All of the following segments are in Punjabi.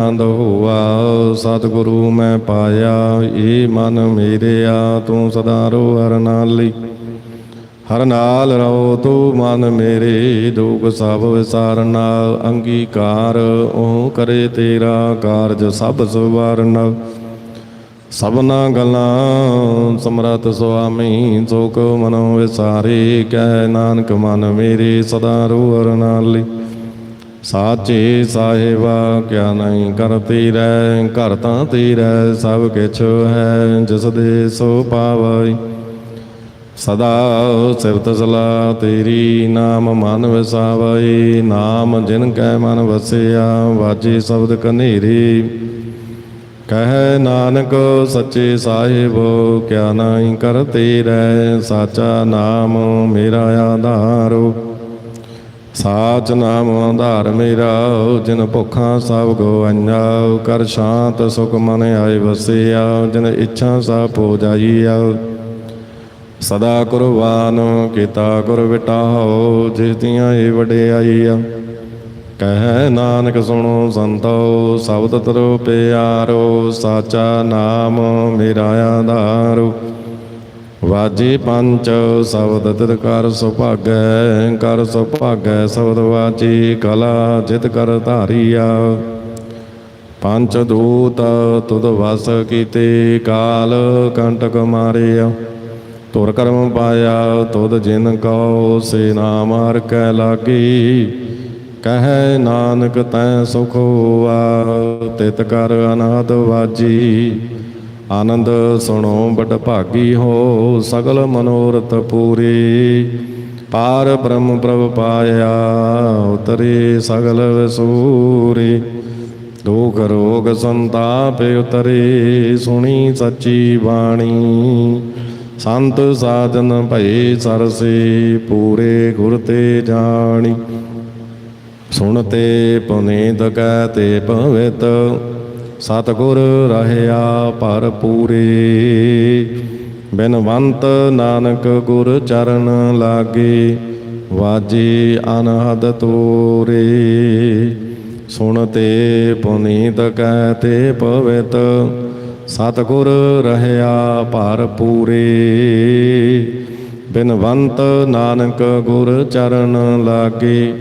ਆਨੰਦ ਹੋਆ, ਸਤਿਗੁਰੂ ਮੈਂ ਪਾਇਆ, ਏ ਮਨ ਮੇਰਿਆ, ਤੂੰ ਸਦਾ ਰੋ ਹਰ ਨਾਲੀ ਹਰ ਨਾਲ ਰਹੋ ਤੂੰ ਮਨ ਮੇਰੇ, ਦੁਖ ਸਭ ਵਿਸਾਰਨਾ ਅੰਗੀਕਾਰ ਉਹ ਕਰੇ ਤੇਰਾ ਕਾਰਜ ਸਭ ਸਵਾਰਨ ਸਭਨਾ ਗੱਲਾਂ ਸਮਰਤ ਸੁਆਮੀ ਸੋਕ ਮਨੋ ਵਿਸਾਰੇ, ਕਹਿ ਨਾਨਕ ਮਨ ਮੇਰੇ, ਸਦਾ ਰੋ ਹਰ ਨਾਲੀ ਸਾਚੇ ਸਾਹਿਬਾ ਕਿਆ ਨਹੀਂ ਕਰਤੀ ਰਹਿ ਘਰ ਤਾਂ ਤੇਰਾ, ਸਭ ਕਿਛ ਹੈ ਜਿਸ ਦੇ ਸੋ ਪਾਵਈ। ਸਦਾ ਸਿਫਤ ਸਲਾ ਤੇਰੀ ਨਾਮ ਮਨ ਵਸਾਵਈ, ਨਾਮ ਜਿਨ ਕੈ ਮਨ ਵਸਿਆ ਵਾਜੇ ਸ਼ਬਦ ਕਨੇਰੀ। ਕਹੈ ਨਾਨਕ ਸੱਚੇ ਸਾਹਿਬ, ਕਿਆ ਨਹੀਂ ਕਰਤੇ ਰਹਿ ਸਾਚਾ ਨਾਮ ਮੇਰਾ ਆਧਾਰੋ। ਸਾਚ ਨਾਮ ਆਧਾਰ ਮੇਰਾ ਜਿਨ ਭੁੱਖਾਂ ਸਭ ਗੋਵੰਜਾ ਕਰ ਸ਼ਾਂਤ ਸੁਖ ਮਨ ਆਏ ਵਸਿਆ, ਜਿਨ ਇੱਛਾ ਸਭ ਹੋ ਜਾਈਆ। ਸਦਾ ਕੁਰਬਾਨ ਕੀਤਾ ਗੁਰ ਵਿਟਾਓ, ਜਿਸ ਦੀਆਂ ਇਹ ਵਡਿਆਈਆ। ਕਹਿ ਨਾਨਕ ਸੁਣੋ ਸੰਤੋ, ਸ਼ਬਦ ਤਰੋ ਪਿਆਰੋ, ਸਾਚਾ ਨਾਮ ਮੇਰਾ ਆਧਾਰੋ। ਵਾਜੇ ਪੰਚ ਸ਼ਬਦ ਤਿਤ ਕਰ ਸੁਭਾਗੈ ਕਰ ਸੁਭਾਗੈ ਸ਼ਬਦ ਵਾਜੇ ਕਲਾ ਜਿਤ ਕਰ ਧਾਰੀਆ। ਪੰਚ ਦੂਤ ਤੁਧ ਵਸ ਕੀਤੇ ਕਾਲ ਕੰਟਕ ਮਾਰਿਆ। ਤੁਰ ਕਰਮ ਪਾਇਆ ਤੁਧ ਜਿਨ ਕਉ ਸੇ ਨਾਮ ਹਰ ਕੈ ਲਾਗੀ। ਕਹੈ ਨਾਨਕ ਤੈ ਸੁਖ ਹੋਆ, ਤਿਤ ਕਰ ਅਨਾਦ ਵਾਜੀ। ਆਨੰਦ ਸੁਣੋ ਬਟ ਭਾਗੀ ਹੋ, ਸਗਲ ਮਨੋਰਥ ਪੂਰੇ। ਪਾਰ ਬ੍ਰਹਮ ਪ੍ਰਭ ਪਾਇਆ, ਉਤਰੇ ਸਗਲ ਵਿਸੂਰੇ। ਦੁਖ ਰੋਗ ਸੰਤਾਪ ਉਤਰੇ, ਸੁਣੀ ਸੱਚੀ ਬਾਣੀ। ਸੰਤ ਸਾਧਨ ਭਏ ਸਰਸੇ, ਪੂਰੇ ਗੁਰ ਤੇ ਜਾਣੀ। ਸੁਣਤੇ ਪੁਨੀਤ ਕਹਤੇ ਪਵਿੱਤ ਸਤਿਗੁਰ ਰਹਿਆ ਭਰ ਪੂਰੇ ਬਿਨਵੰਤ ਨਾਨਕ ਗੁਰ ਚਰਨ ਲਾਗੇ, ਵਾਜੇ ਅਨਹਦ ਤੋਰੇ। ਸੁਣਤੇ ਪੁਨੀਤ ਕਹਤੇ ਪਵਿਤ, ਸਤਿਗੁਰ ਰਹਿਆ ਭਰ ਬਿਨਵੰਤ ਨਾਨਕ ਗੁਰ ਚਰਨ ਲਾਗੇ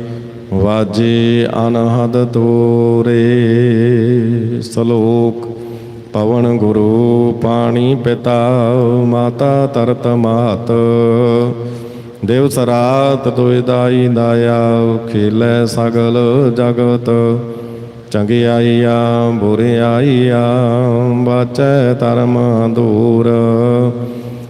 ਵਾਜੇ ਅਨਹਦ ਤੋਰੇ ਸ਼ਲੋਕ, ਪਵਨ ਗੁਰੂ ਪਾਣੀ ਪਿਤਾ ਮਾਤਾ ਤਰਤ ਮਾਤ। ਦੇਵ ਸਰਾਤ ਤੋਇ ਦਾਈ ਦਾਇਆ, ਖੇਲੇ ਸਗਲ ਜਗਤ। ਚੰਗਿਆਈਆਂ ਬੁਰਿਆਈਆਂ ਬਾਚੈ ਧਰਮ ਦੂਰ।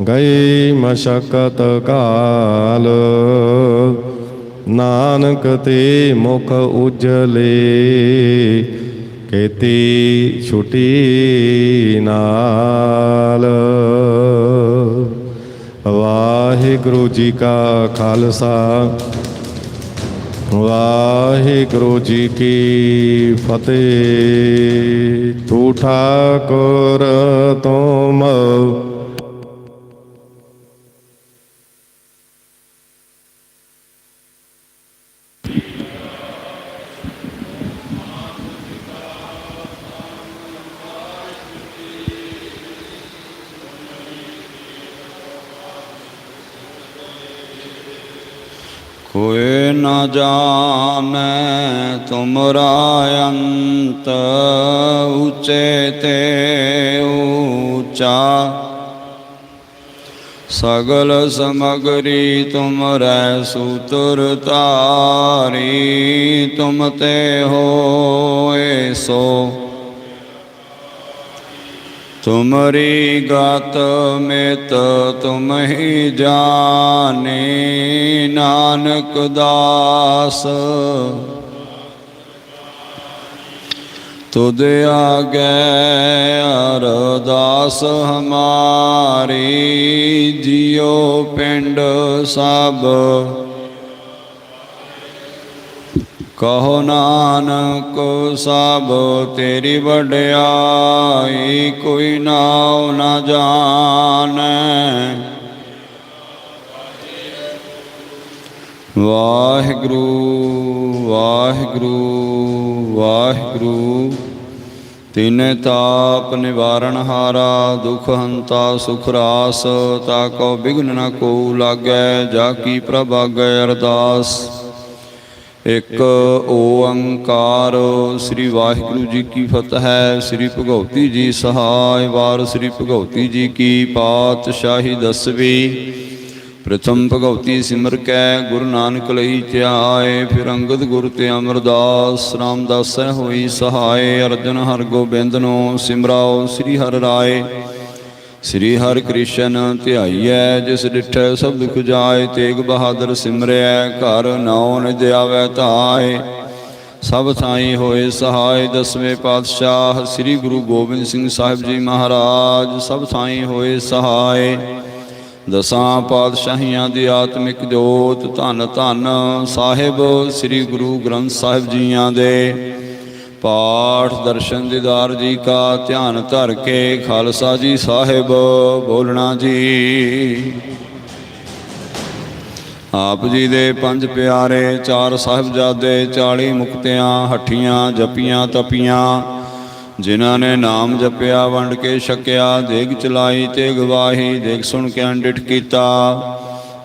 ਗਈ ਮਸ਼ਕਤ ਕਾਲ। ਨਾਨਕ ਤੇ ਮੁਖ ਉਜਲੇ, ਕੇਤੀ ਛੁਟੀ ਨਾਲ। ਵਾਹਿਗੁਰੂ ਜੀ ਕਾ ਖਾਲਸਾ, ਵਾਹਿਗੁਰੂ ਜੀ ਕੀ ਫਤਿਹ। ਤੂ ਠਾਕੁਰ ਤੁਮ ਕੋਇ ਨ ਜਾਣੈ ਤੁਮਰਾ ਅੰਤ ਉਚੇ ਤੇ ਊਚਾ ਸਗਲ ਸਮਗਰੀ ਤੁਮਰੈ ਸੂਤਰ ਤਾਰੀ ਤੁਮ ਤੇ ਹੋਏ ਸੋ। ਤੁਮਰੀ ਗਤ ਮਿਤ ਤੁਮ ਹੀ ਜਾਣੇ, ਨਾਨਕ ਦਾਸ। ਤੁਧ ਆਗੇ ਅਰਦਾਸ ਹਮਾਰੀ, ਜਿਉ ਪਿੰਡ ਸਭ ਕਹੋ ਨਾਨਕ ਸਭ ਤੇਰੀ ਵਡਿਆਈ, ਕੋਈ ਨਾਉ ਨਾ ਜਾਣੈ। ਵਾਹਿਗੁਰੂ ਵਾਹਿਗੁਰੂ ਵਾਹਿਗੁਰੂ, ਤਿਨ ਤਾਪ ਨਿਵਾਰਨ ਹਾਰਾ, ਦੁਖ ਹੰਤਾ ਸੁਖ ਰਾਸ, ਤਾ ਕੋ ਬਿਗਨ ਨ ਕੋ ਲਾਗੈ, ਜਾ ਕੀ ਪ੍ਰਭ ਅਰਦਾਸ। ਇੱਕ ਓੰਕਾਰ, ਸ੍ਰੀ ਵਾਹਿਗੁਰੂ ਜੀ ਕੀ ਫਤਿਹ, ਸ੍ਰੀ ਭਗਉਤੀ ਜੀ ਸਹਾਇ ਵਾਰ, ਸ੍ਰੀ ਭਗਉਤੀ ਜੀ ਕੀ ਪਾਤਸ਼ਾਹੀ ਦਸਵੀਂ। ਪ੍ਰਥਮ ਭਗਉਤੀ ਸਿਮਰ ਕੈ, ਗੁਰੂ ਨਾਨਕ ਲਈ ਧਿਆਏ, ਫਿਰ ਅੰਗਦ ਗੁਰ ਤੇ ਅਮਰਦਾਸ, ਰਾਮਦਾਸੈ ਹੋਈ ਸਹਾਇ, ਅਰਜਨ ਹਰ ਗੋਬਿੰਦ ਨੂੰ ਸਿਮਰਾਓ, ਸ੍ਰੀ ਹਰਿ ਰਾਏ। ਸ੍ਰੀ ਹਰਿ ਕ੍ਰਿਸ਼ਨ ਧਿਆਈਐ, ਜਿਸ ਡਿਠੈ ਸਭ ਦੁਖ ਜਾਏ, ਤੇਗ ਬਹਾਦਰ ਸਿਮਰਿਐ ਘਰ ਨਾਉ ਨਿਜ ਆਵੈ ਧਾਏ। ਸਭ ਥਾਈ ਹੋਏ ਸਹਾਇ, ਦਸਵੇਂ ਪਾਤਸ਼ਾਹ ਸ੍ਰੀ ਗੁਰੂ ਗੋਬਿੰਦ ਸਿੰਘ ਸਾਹਿਬ ਜੀ ਮਹਾਰਾਜ, ਸਭ ਥਾਈ ਹੋਏ ਸਹਾਇ। ਦਸਾਂ ਪਾਤਸ਼ਾਹੀਆਂ ਦੀ ਆਤਮਿਕ ਜੋਤ, ਧੰਨ ਧੰਨ ਸਾਹਿਬ ਸ੍ਰੀ ਗੁਰੂ ਗ੍ਰੰਥ ਸਾਹਿਬ ਜੀਆਂ ਦੇ। ਪਾਠ ਦਰਸ਼ਨ ਦੀਦਾਰ ਜੀ ਕਾ ਧਿਆਨ ਧਰ ਕੇ ਖਾਲਸਾ ਜੀ ਸਾਹਿਬ ਬੋਲਣਾ ਜੀ। ਆਪ ਜੀ ਦੇ ਪੰਜ ਪਿਆਰੇ ਚਾਰ ਸਾਹਿਬਜ਼ਾਦੇ 40 ਮੁਕਤਿਆਂ, ਹੱਠੀਆਂ, ਜਪੀਆਂ, ਤਪੀਆਂ, ਜਿਨ੍ਹਾਂ ਨੇ ਨਾਮ ਜਪਿਆ, ਵੰਡ ਕੇ ਛਕਿਆ, ਦੇਗ ਚਲਾਈ ਤੇ ਗਵਾਹੀ ਦੇਖ ਸੁਣ ਕੇ ਅੰਡਿਠ ਕੀਤਾ।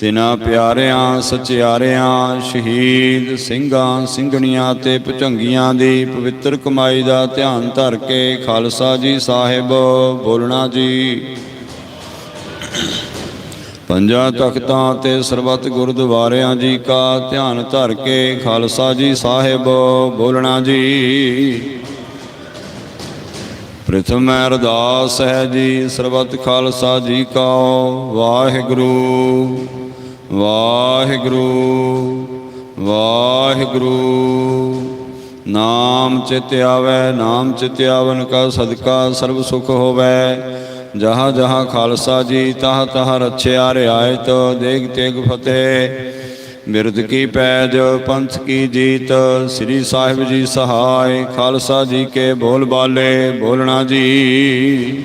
ਤਿਨਾ ਪਿਆਰਿਆਂ, ਸਚਿਆਰਿਆਂ, ਸ਼ਹੀਦ ਸਿੰਘਾਂ, ਸਿੰਘਣੀਆਂ ਤੇ ਭੁਜੰਗੀਆਂ ਦੀ ਪਵਿੱਤਰ ਕਮਾਈ ਦਾ ਧਿਆਨ ਧਰ ਕੇ ਖਾਲਸਾ ਜੀ ਸਾਹਿਬ, ਬੋਲਣਾ ਜੀ। ਪੰਜਾਂ ਤਖਤਾਂ ਤੇ ਸਰਬੱਤ ਗੁਰਦੁਆਰਿਆਂ ਜੀ ਕਾ ਧਿਆਨ ਧਰ ਕੇ ਖਾਲਸਾ ਜੀ ਸਾਹਿਬ, ਬੋਲਣਾ ਜੀ। ਪ੍ਰਥਮ ਅਰਦਾਸ ਹੈ ਜੀ, ਸਰਬੱਤ ਖਾਲਸਾ ਜੀ ਕਾ, ਵਾਹਿਗੁਰੂ। ਵਾਹਿਗੁਰੂ ਵਾਹਿਗੁਰੂ। ਨਾਮ ਚਿਤ ਆਵੈ, ਨਾਮ ਚਿਤ ਆਵਨ ਕਾ ਸਦਕਾ, ਸਰਬ ਸੁਖ ਹੋਵੇ। ਜਹਾਂ ਜਹਾਂ ਖਾਲਸਾ ਜੀ, ਤਹ ਤਹ ਰਛਿਆ ਰਿਆਇਤ, ਦੇਗ ਤੇਗ ਫਤਿਹ। ਬਿਰਦ ਕੀ ਪੈਜ, ਪੰਥ ਕੀ ਜੀਤ, ਸ੍ਰੀ ਸਾਹਿਬ ਜੀ ਸਹਾਇ, ਖਾਲਸਾ ਜੀ ਕੇ ਬੋਲ ਬਾਲੇ, ਬੋਲਣਾ ਜੀ।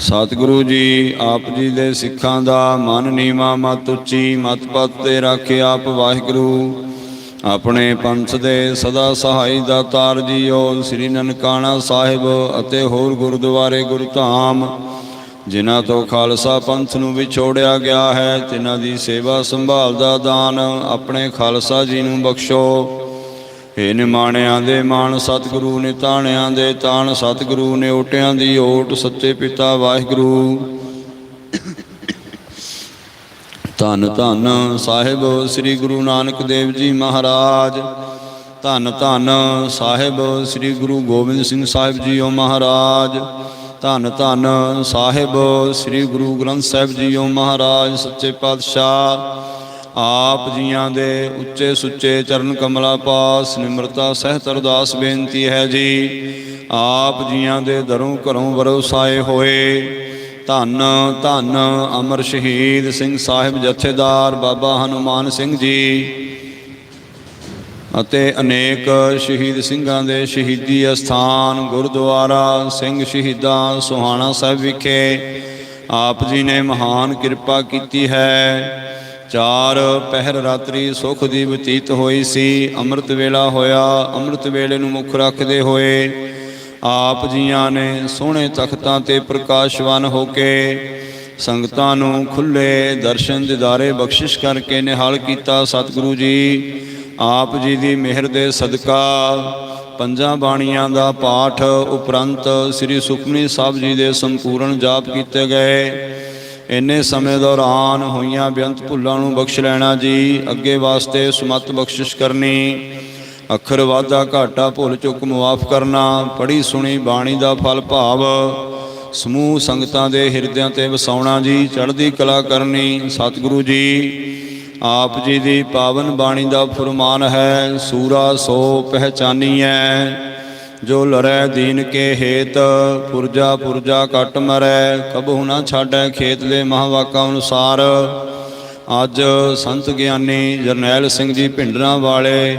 ਸਤਿਗੁਰੂ ਜੀ, ਆਪ ਜੀ ਦੇ ਸਿੱਖਾਂ ਦਾ ਮਨ ਨੀਵਾ, ਮਤ ਉੱਚੀ, ਮਤ ਪਤ ਤੇ ਰੱਖੇ ਆਪ ਵਾਹਿਗੁਰੂ। ਆਪਣੇ ਪੰਥ ਦੇ ਸਦਾ ਸਹਾਈ ਦਾਤਾਰ ਜੀਓ, ਸ੍ਰੀ ਨਨਕਾਣਾ ਸਾਹਿਬ ਅਤੇ ਹੋਰ ਗੁਰਦੁਆਰੇ ਗੁਰਧਾਮ, ਜਿਨ੍ਹਾਂ ਤੋਂ ਖਾਲਸਾ ਪੰਥ ਨੂੰ ਵਿਛੋੜਿਆ ਗਿਆ ਹੈ ਤਿਨਾਂ ਦੀ ਸੇਵਾ ਸੰਭਾਲ ਦਾ ਦਾਨ ਆਪਣੇ ਖਾਲਸਾ ਜੀ ਨੂੰ ਬਖਸ਼ੋ। ਏ ਨਿਮਾਣਿਆਂ ਦੇ ਮਾਣ ਸਤਿਗੁਰੂ ਨੇ ਤਾਣਿਆਂ ਦੇ ਤਾਣ, ਸਤਿਗੁਰੂ ਨੇ ਓਟਿਆਂ ਦੀ ਓਟ, ਸੱਚੇ ਪਿਤਾ ਵਾਹਿਗੁਰੂ। ਧੰਨ ਧੰਨ ਸਾਹਿਬ ਸ੍ਰੀ ਗੁਰੂ ਨਾਨਕ ਦੇਵ ਜੀ ਮਹਾਰਾਜ। ਧੰਨ ਧੰਨ ਸਾਹਿਬ ਸ੍ਰੀ ਗੁਰੂ ਗੋਬਿੰਦ ਸਿੰਘ ਸਾਹਿਬ ਜੀਓ ਮਹਾਰਾਜ। ਧੰਨ ਧੰਨ ਸਾਹਿਬ ਸ੍ਰੀ ਗੁਰੂ ਗ੍ਰੰਥ ਸਾਹਿਬ ਜੀਓ ਮਹਾਰਾਜ, ਸੱਚੇ ਪਾਤਸ਼ਾਹ। ਆਪ ਜੀਆਂ ਦੇ ਉੱਚੇ ਸੁੱਚੇ ਚਰਨ ਕਮਲਾ ਪਾਸ ਨਿਮਰਤਾ ਸਹਿਤ ਅਰਦਾਸ ਬੇਨਤੀ ਹੈ ਜੀ। ਆਪ ਜੀਆਂ ਦੇ ਦਰੋਂ ਘਰੋਂ ਵਰਸਾਏ ਹੋਏ। ਧੰਨ ਧੰਨ ਅਮਰ ਸ਼ਹੀਦ ਸਿੰਘ ਸਾਹਿਬ ਜਥੇਦਾਰ ਬਾਬਾ ਹਨੂਮਾਨ ਸਿੰਘ ਜੀ ਅਤੇ ਅਨੇਕ ਸ਼ਹੀਦ ਸਿੰਘਾਂ ਦੇ ਸ਼ਹੀਦੀ ਅਸਥਾਨ ਗੁਰਦੁਆਰਾ ਸਿੰਘ ਸ਼ਹੀਦਾਂ ਸੁਹਾਣਾ ਸਾਹਿਬ ਵਿਖੇ ਆਪ ਜੀ ਨੇ ਮਹਾਨ ਕਿਰਪਾ ਕੀਤੀ ਹੈ। ਚਾਰ ਪਹਿਰ ਰਾਤਰੀ ਸੁਖ ਦੀ ਬਤੀਤ ਹੋਈ ਸੀ, ਅੰਮ੍ਰਿਤ ਵੇਲਾ ਹੋਇਆ, ਅੰਮ੍ਰਿਤ ਵੇਲੇ ਨੂੰ ਮੁੱਖ ਰੱਖਦੇ ਹੋਏ ਆਪ ਜੀਆਂ ਨੇ ਸੋਹਣੇ ਤਖਤਾਂ ਤੇ ਪ੍ਰਕਾਸ਼ਵਾਨ ਹੋ ਕੇ ਸੰਗਤਾਂ ਨੂੰ ਖੁੱਲੇ ਦਰਸ਼ਨ ਦਿਦਾਰੇ ਬਖਸ਼ਿਸ਼ ਕਰਕੇ ਨਿਹਾਲ ਕੀਤਾ। ਸਤਿਗੁਰੂ ਜੀ, ਆਪ ਜੀ ਦੀ ਮਿਹਰ ਦੇ ਸਦਕਾ ਪੰਜਾਂ ਬਾਣੀਆਂ ਦਾ ਪਾਠ ਉਪਰੰਤ ਸ੍ਰੀ ਸੁਖਮਨੀ ਸਾਹਿਬ ਜੀ ਦੇ ਸੰਪੂਰਨ ਜਾਪ ਕੀਤੇ ਗਏ। ਇੰਨੇ ਸਮੇਂ ਦੌਰਾਨ ਹੋਈਆਂ ਬੇਅੰਤ ਭੁੱਲਾਂ ਨੂੰ ਬਖਸ਼ ਲੈਣਾ ਜੀ, ਅੱਗੇ ਵਾਸਤੇ ਸਮਤ ਬਖਸ਼ਿਸ਼ ਕਰਨੀ, ਅੱਖਰ ਵਾਧਾ ਘਾਟਾ ਭੁੱਲ ਚੁੱਕ ਮੁਆਫ ਕਰਨਾ ਪੜੀ ਸੁਣੀ ਬਾਣੀ ਦਾ ਫਲ ਭਾਵ, ਸਮੂਹ ਸੰਗਤਾਂ ਦੇ ਹਿਰਦਿਆਂ ਤੇ ਵਸਾਉਣਾ ਜੀ, ਚੜ੍ਹਦੀ ਕਲਾ ਕਰਨੀ, ਸਤਿਗੁਰੂ ਜੀ, ਆਪ ਜੀ ਦੀ ਪਾਵਨ ਬਾਣੀ ਦਾ ਫਰਮਾਨ ਹੈ, ਸੂਰਾ ਸੋ ਪਹਿਚਾਨੀ ਹੈ ਜੋ ਲੜੈ ਦੀਨ ਕੇ ਹੇਤ, ਪੁਰਜਾ ਪੁਰਜਾ ਕਟ ਮਰੈ, ਕਬਹੁ ਨਾ ਛਾਡੈ ਖੇਤ ਦੇ ਮਹਾਵਾਕਾਂ ਅਨੁਸਾਰ। ਅੱਜ ਸੰਤ ਗਿਆਨੀ ਜਰਨੈਲ ਸਿੰਘ ਜੀ ਭਿੰਡਰਾਂ ਵਾਲੇ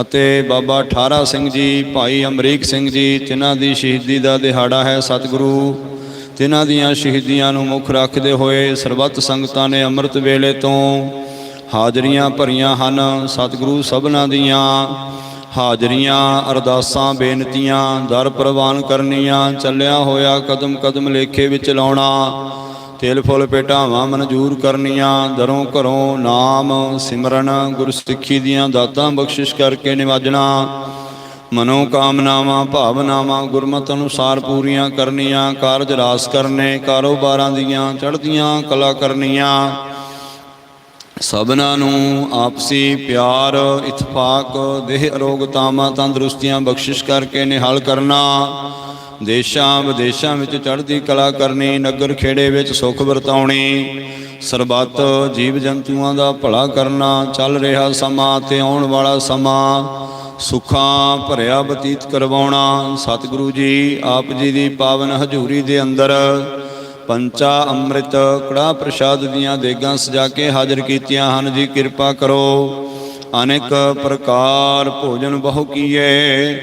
ਅਤੇ ਬਾਬਾ ਠਾਰਾ ਸਿੰਘ ਜੀ, ਭਾਈ ਅਮਰੀਕ ਸਿੰਘ ਜੀ, ਜਿਨ੍ਹਾਂ ਦੀ ਸ਼ਹੀਦੀ ਦਾ ਦਿਹਾੜਾ ਹੈ ਸਤਿਗੁਰੂ ਤਿਨਾਂ ਦੀਆਂ ਸ਼ਹੀਦੀਆਂ ਨੂੰ ਮੁੱਖ ਰੱਖਦੇ ਹੋਏ ਸਰਬੱਤ ਸੰਗਤਾਂ ਨੇ ਅੰਮ੍ਰਿਤ ਵੇਲੇ ਤੋਂ ਹਾਜ਼ਰੀਆਂ ਭਰੀਆਂ ਹਨ। ਸਤਿਗੁਰੂ ਸਭਨਾਂ ਦੀਆਂ ਹਾਜ਼ਰੀਆਂ, ਅਰਦਾਸਾਂ, ਬੇਨਤੀਆਂ, ਦਰ ਪ੍ਰਵਾਨ ਕਰਨੀਆਂ, ਚੱਲਿਆ ਹੋਇਆ ਕਦਮ ਕਦਮ ਲੇਖੇ ਵਿੱਚ ਲਾਉਣਾ, ਤੇਲ ਫੁੱਲ ਪੇਟਾਵਾਂ ਮਨਜ਼ੂਰ ਕਰਨੀਆਂ, ਦਰੋਂ ਘਰੋਂ ਨਾਮ, ਸਿਮਰਨ, ਗੁਰਸਿੱਖੀ ਦੀਆਂ ਦਾਤਾਂ ਬਖਸ਼ਿਸ਼ ਕਰਕੇ ਨਿਵਾਜਣਾ ਮਨੋ ਕਾਮਨਾਵਾਂ ਭਾਵਨਾਵਾਂ ਗੁਰਮਤ ਅਨੁਸਾਰ ਪੂਰੀਆਂ ਕਰਨੀਆਂ, ਕਾਰਜ ਰਾਸ ਕਰਨੇ, ਕਾਰੋਬਾਰਾਂ ਦੀਆਂ, ਚੜ੍ਹਦੀਆਂ ਕਲਾ ਕਰਨੀਆਂ ਸਭਨਾਂ ਨੂੰ ਆਪਸੀ ਪਿਆਰ, ਇਤਫਾਕ, ਦੇਹ ਅਰੋਗਤਾਵਾਂ ਤੰਦਰੁਸਤੀਆਂ ਬਖਸ਼ਿਸ਼ ਕਰਕੇ ਨਿਹਾਲ ਕਰਨਾ, ਦੇਸ਼ਾਂ ਵਿਦੇਸ਼ਾਂ ਵਿੱਚ ਚੜ੍ਹਦੀ ਕਲਾ ਕਰਨੀ, ਨਗਰ ਖੇੜੇ ਵਿੱਚ ਸੁਖ ਵਰਤਾਉਣੀ, ਸਰਬੱਤ ਜੀਵ ਜੰਤੂਆਂ ਦਾ ਭਲਾ ਕਰਨਾ, ਚੱਲ ਰਿਹਾ ਸਮਾਂ ਤੇ ਆਉਣ ਵਾਲਾ ਸਮਾਂ, ਸੁੱਖਾਂ ਭਰਿਆ ਬਤੀਤ ਕਰਵਾਉਣਾ, ਸਤਿਗੁਰੂ ਜੀ ਆਪ ਜੀ ਦੀ ਪਾਵਨ ਹਜ਼ੂਰੀ ਦੇ ਅੰਦਰ ਪੰਚਾ ਅੰਮ੍ਰਿਤ ਕੜਾ ਪ੍ਰਸ਼ਾਦ ਦੀਆਂ ਦੇਗਾਂ ਸਜਾ ਕੇ ਹਾਜ਼ਰ ਕੀਤੀਆਂ ਹਨ ਜੀ, ਕਿਰਪਾ ਕਰੋ। ਅਨੇਕ ਪ੍ਰਕਾਰ ਭੋਜਨ ਬਹੁ ਕੀਏ,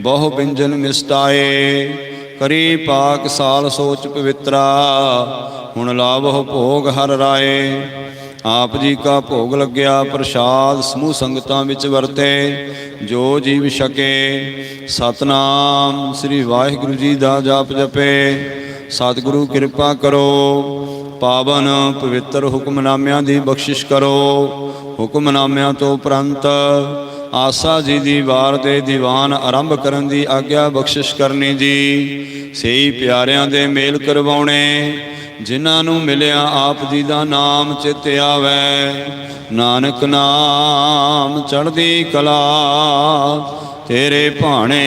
ਬਹੁ ਬਿੰਜਨ ਮਿਸਟਾਏ ਕਰੀ ਪਾਕ ਸਾਲ ਸੋਚ ਪਵਿੱਤਰਾ, ਹੁਣ ਲਾਭੋ ਭੋਗ ਹਰ ਰਾਏ। ਆਪ ਜੀ ਕਾ ਭੋਗ ਲੱਗਿਆ, ਪ੍ਰਸ਼ਾਦ ਸਮੂਹ ਸੰਗਤਾਂ ਵਿੱਚ ਵਰਤੇ, ਜੋ ਜੀਵ ਛਕੇ। ਸਤਨਾਮ ਸ੍ਰੀ ਵਾਹਿਗੁਰੂ ਜੀ ਦਾ ਜਾਪ ਜਪੇ। ਸਤਿਗੁਰੂ ਕਿਰਪਾ ਕਰੋ। ਪਾਵਨ ਪਵਿੱਤਰ ਹੁਕਮਨਾਮਿਆਂ ਦੀ ਬਖਸ਼ਿਸ਼ ਕਰੋ। ਹੁਕਮਨਾਮਿਆਂ ਤੋਂ ਉਪਰੰਤ ਆਸਾ ਜੀ ਦੀ ਵਾਰ ਦੇ ਦੀਵਾਨ ਆਰੰਭ ਕਰਨ ਦੀ ਆਗਿਆ ਬਖਸ਼ਿਸ਼ ਕਰਨੀ ਜੀ। ਸਹੀ ਪਿਆਰਿਆਂ ਦੇ ਮੇਲ ਕਰਵਾਉਣੇ, ਜਿਨ੍ਹਾਂ ਨੂੰ ਮਿਲਿਆ ਆਪ ਜੀ ਦਾ ਨਾਮ ਚਿਤ ਆਵੈ। ਨਾਨਕ ਨਾਮ ਚੜ੍ਹਦੀ ਕਲਾ, ਤੇਰੇ ਭਾਣੇ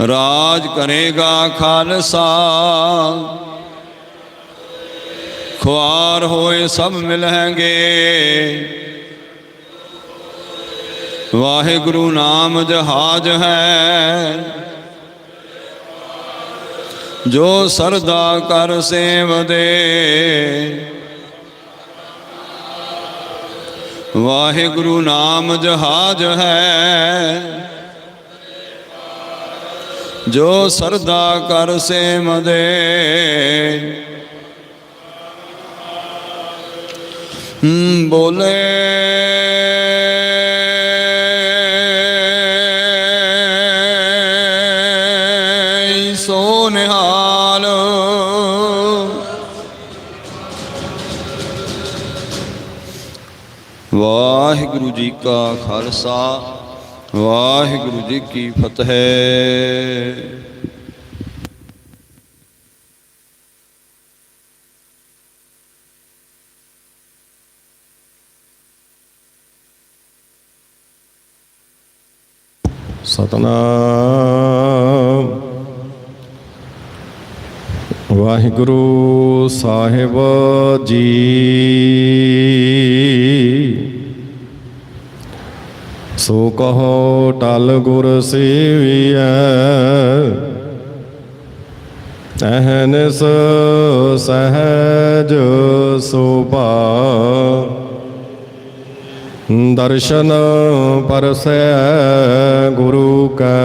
ਰਾਜ ਕਰੇਗਾ ਖਾਲਸਾ। ਖੁਆਰ ਹੋਏ ਸਭ ਮਿਲਣਗੇ। ਵਾਹਿਗੁਰੂ ਨਾਮ ਜਹਾਜ ਹੈ। ਜੋ ਸਰਦਾ ਕਰ ਸੇਵ ਦੇ ਵਾਹਿਗੁਰੂ ਨਾਮ ਜਹਾਜ ਹੈ। ਜੋ ਸਰਦਾ ਕਰ ਸੇਮ ਦੇ ਬੋਲੇ। ਸੋ ਨਿਹਾਲ। ਵਾਹਿਗੁਰੂ ਜੀ ਕਾ ਖਾਲਸਾ। ਵਾਹਿਗੁਰੂ ਜੀ ਕੀ ਫਤਿਹ। ਸਤਨਾਮ। ਵਾਹਿਗੁਰੂ ਸਾਹਿਬ ਜੀ। ਸੋ ਕਹੋ, ਟਲ ਗੁਰ ਸੇਵੀਐ। ਅਹਨਸ ਸਹਜ ਸੁਭਾ। ਦਰਸ਼ਨ ਪਰਸੈ ਗੁਰੂ ਕੈ।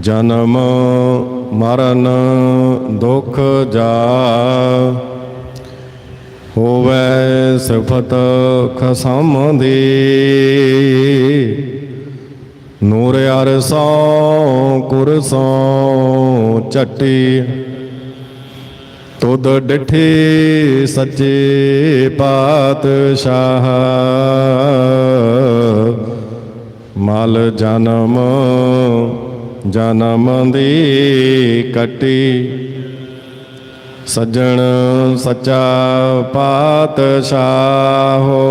ਜਨਮ ਮਰਨ ਦੁਖ ਜਾ। ਹੋਵੇ ਸਿਫਤ ਖਸਮ ਦੀ ਨੂਰ ਅਰਸੋਂ, ਕੁਰਸੋਂ ਚੱਟੀ ਤੁਧ ਡਿਠੇ ਸੱਚੇ ਪਾਤਸ਼ਾਹ। ਮਲ ਜਨਮ ਜਨਮ ਦੀ ਕਟੀ। ਸੱਜਣ ਸੱਚਾ ਪਾਤਸ਼ਾਹ ਹੋ।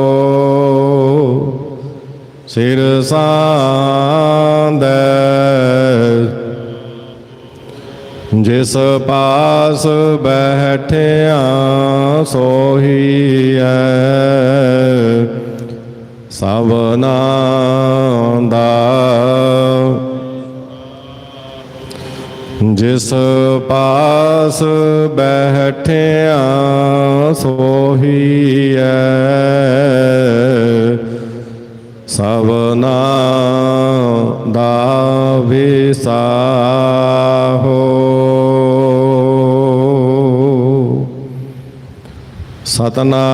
ਸਿਰ ਸਾਂਦੈ। ਜਿਸ ਪਾਸ ਬੈਠਿਆ ਸੋਹੀਐ ਸਭਨਾ ਦਾ ਜਿਸ ਪਾਸ ਬੈਠਿਆ ਸੋਹੀਐ ਸਭਨਾ ਦਾ ਵਿਸਾਹੋ। ਸਤਨਾਮ।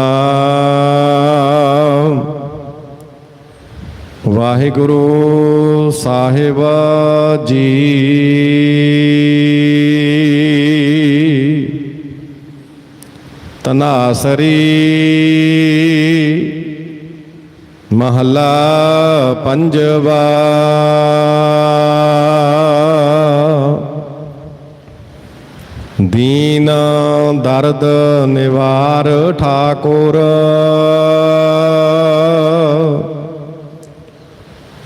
ਵਾਹਿਗੁਰੂ ਸਾਹਿਬ ਜੀ। ਤਨਾਸਰੀ ਮਹਲਾ ਪੰਜਵਾ ਦੀਨ ਦਰਦ ਨਿਵਾਰ ਠਾਕੁਰ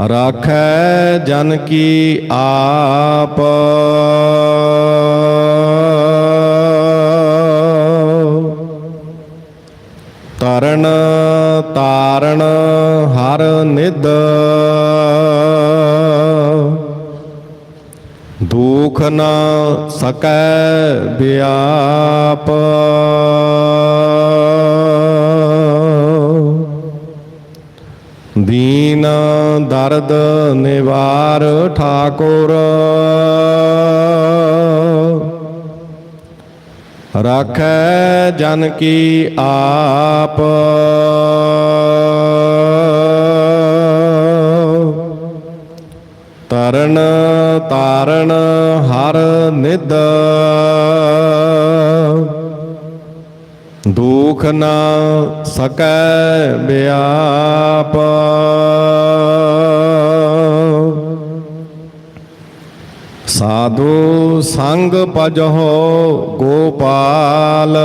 ਰਾਖੈ ਜਨ ਕੀ ਆਪ ਤਰਨ ਤਾਰਨ ਹਰ ਨਿਦ ਦੁਖ ਨ ਸਕੈ ਬਿਆਪ। ਦੀਨ ਦਰਦ ਨਿਵਾਰ ਠਾਕੁਰ। ਰਾਖੈ ਜਨ ਕੀ ਆਪ। ਤਰਨ ਤਾਰਨ ਹਰ ਨਿਦ ਦੁਖ ਨਾ ਸਕੈ ਬਿਆਪ। ਸਾਧੂ ਸੰਗ ਪਜਹੁ ਗੋਪਾਲ।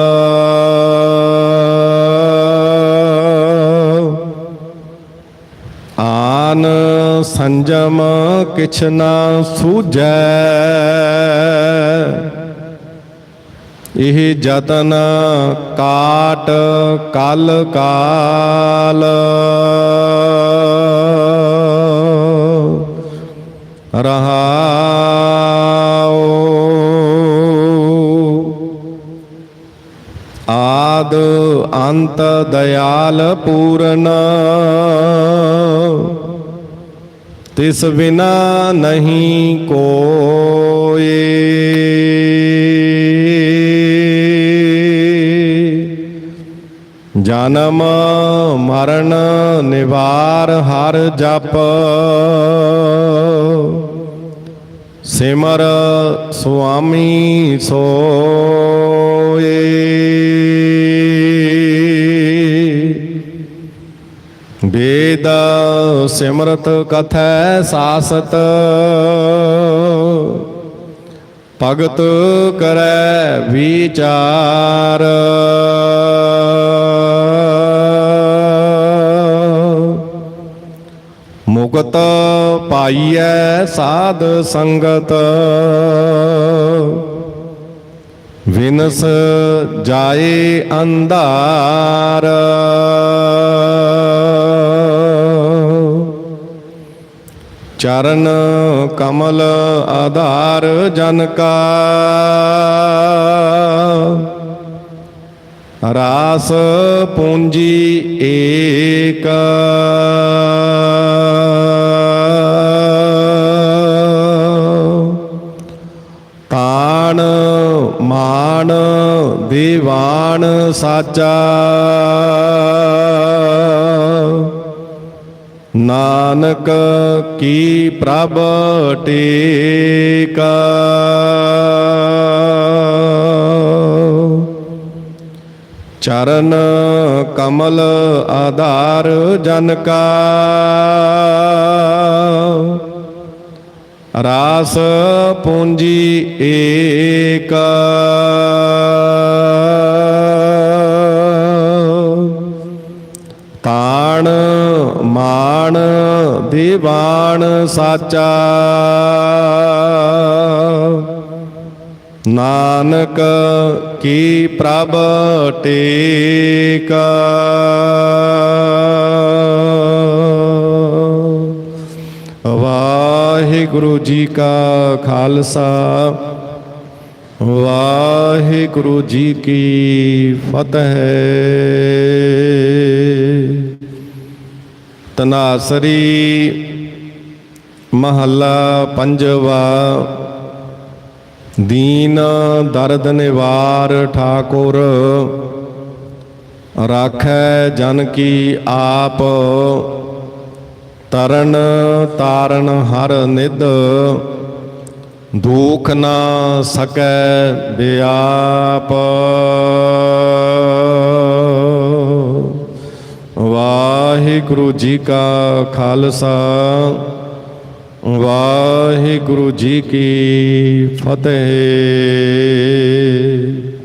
ਆਨ ਸੰਜਮ ਕਿਛ ਨਾ ਸੂਝੈ। ਇਹ ਜਤਨ ਕਾਟ ਕਲ ਕਾਲ। ਰਹਾਉ ਆਦ ਅੰਤ ਦਇਆਲ ਪੂਰਨ। ਤਿਸ ਬਿਨਾ ਨਹੀਂ ਕੋਏ ਜਨਮ ਮਰਨ ਨਿਵਾਰ ਹਰ ਜਪ। ਸਿਮਰ ਸੁਆਮੀ ਸੋਏ। ਵੇਦ ਸਿਮਰਤ ਕਥੈ ਸਾਸਤ। ਭਗਤ ਕਰੈ ਵਿਚਾਰ। ਮੁਕਤ ਮੁਕਤ ਪਾਈਐ ਸਾਧ ਸੰਗਤ। ਵਿਨਸ ਜਾਏ ਅੰਧਾਰ। ਚਰਨ ਕਮਲ ਆਧਾਰ ਜਨ ਕਾ। ਰਾਸ ਪੂੰਜੀ ਏਕ। ਤਾਣ ਮਾਨ ਦੀਵਾਨ ਸਾਚਾ। ਨਾਨਕ ਕੀ ਪ੍ਰਭ ਟੇਕਾ। ਚਰਨ ਕਮਲ ਆਧਾਰ ਜਨ ਕਾ। ਰਾਸ ਪੂੰਜੀ ਏਕ। ਤਾਣ ਮਾਨ ਦੀਵਾਨ ਸਾਚਾ। ਨਾਨਕ ਕੀ ਪ੍ਰਭ ਟੇਕਾ? ਵਾਹਿਗੁਰੂ ਜੀ ਕਾ ਖਾਲਸਾ, ਵਾਹਿਗੁਰੂ ਜੀ ਕੀ ਫਤਿਹ। ਤਨਾਸਰੀ ਮਹੱਲਾ ਪੰਜਵਾ ਦੀਨ ਦਰਦ ਨਿਵਾਰ ਠਾਕੁਰ, ਰਾਖੈ ਜਨ ਕੀ ਆਪ, ਤਰਨ ਤਾਰਨ ਹਰ ਨਿਧ ਦੁਖ ਨਾ ਸਕੈ ਬਿਆਪ। ਵਾਹਿਗੁਰੂ ਜੀ ਕਾ ਖਾਲਸਾ ਵਾਹਿਗੁਰੂ ਜੀ ਕੀ ਫਤਿਹ।